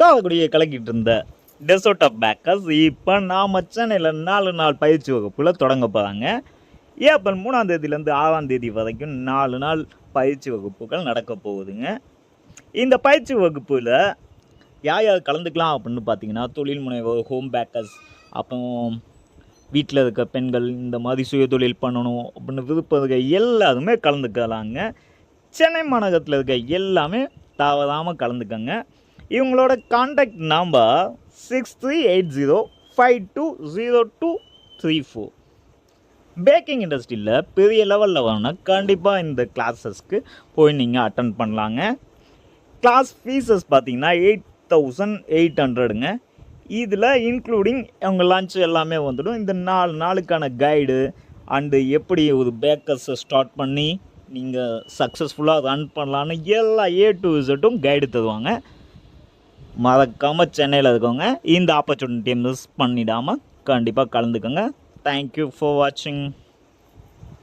காலக்குடியை கலக்கிட்டு இருந்த டெசோட் of bakers இப்போ நாம் சென்னையில் நாலு நாள் பயிற்சி வகுப்பில் தொடங்க போகிறாங்க ஏப்ரல் மூணாம் தேதியிலேருந்து ஆறாம் தேதி வரைக்கும் நாலு நாள் பயிற்சி வகுப்புகள் நடக்க போகுதுங்க. இந்த பயிற்சி வகுப்பில் யார் யார் கலந்துக்கலாம் அப்படின்னு பார்த்தீங்கன்னா தொழில் முனைவோர் ஹோம் பேக்கர்ஸ் அப்புறம் வீட்டில் இருக்க பெண்கள் இந்த மாதிரி சுயதொழில் பண்ணணும் அப்படின்னு விருப்பம் இருக்க எல்லாருமே கலந்துக்கலாங்க. சென்னை மாநகரத்தில் இருக்க எல்லாமே தவறாமல் கலந்துக்கங்க. இவங்களோட contact number six three eight zero five two zero two three four packing இண்டஸ்ட்ரியில் பெரிய லெவலில் வரணும்னா கண்டிப்பாக இந்த கிளாஸஸ்க்கு போய் நீங்கள் அட்டன் பண்ணலாங்க. கிளாஸ் ஃபீஸஸ் பார்த்தீங்கன்னா எயிட் தௌசண்ட் எயிட் ஹண்ட்ரடுங்க இதில் இன்க்ளூடிங் அவங்க லஞ்ச் எல்லாமே வந்துடும். இந்த நாலு நாளுக்கான கைடு அண்டு எப்படி ஒரு பேக்கர்ஸை ஸ்டார்ட் பண்ணி நீங்கள் சக்ஸஸ்ஃபுல்லாக ரன் பண்ணலான்னு எல்லா ஏ டு இசட்டும் கைடு தருவாங்க. மறக்காமல் சென்னையில் இருக்கவங்க இந்த ஆப்பர்ச்சுனிட்டியை மிஸ் பண்ணிடாமல் கண்டிப்பாக கலந்துக்கோங்க. தேங்க்யூ ஃபார் வாட்சிங்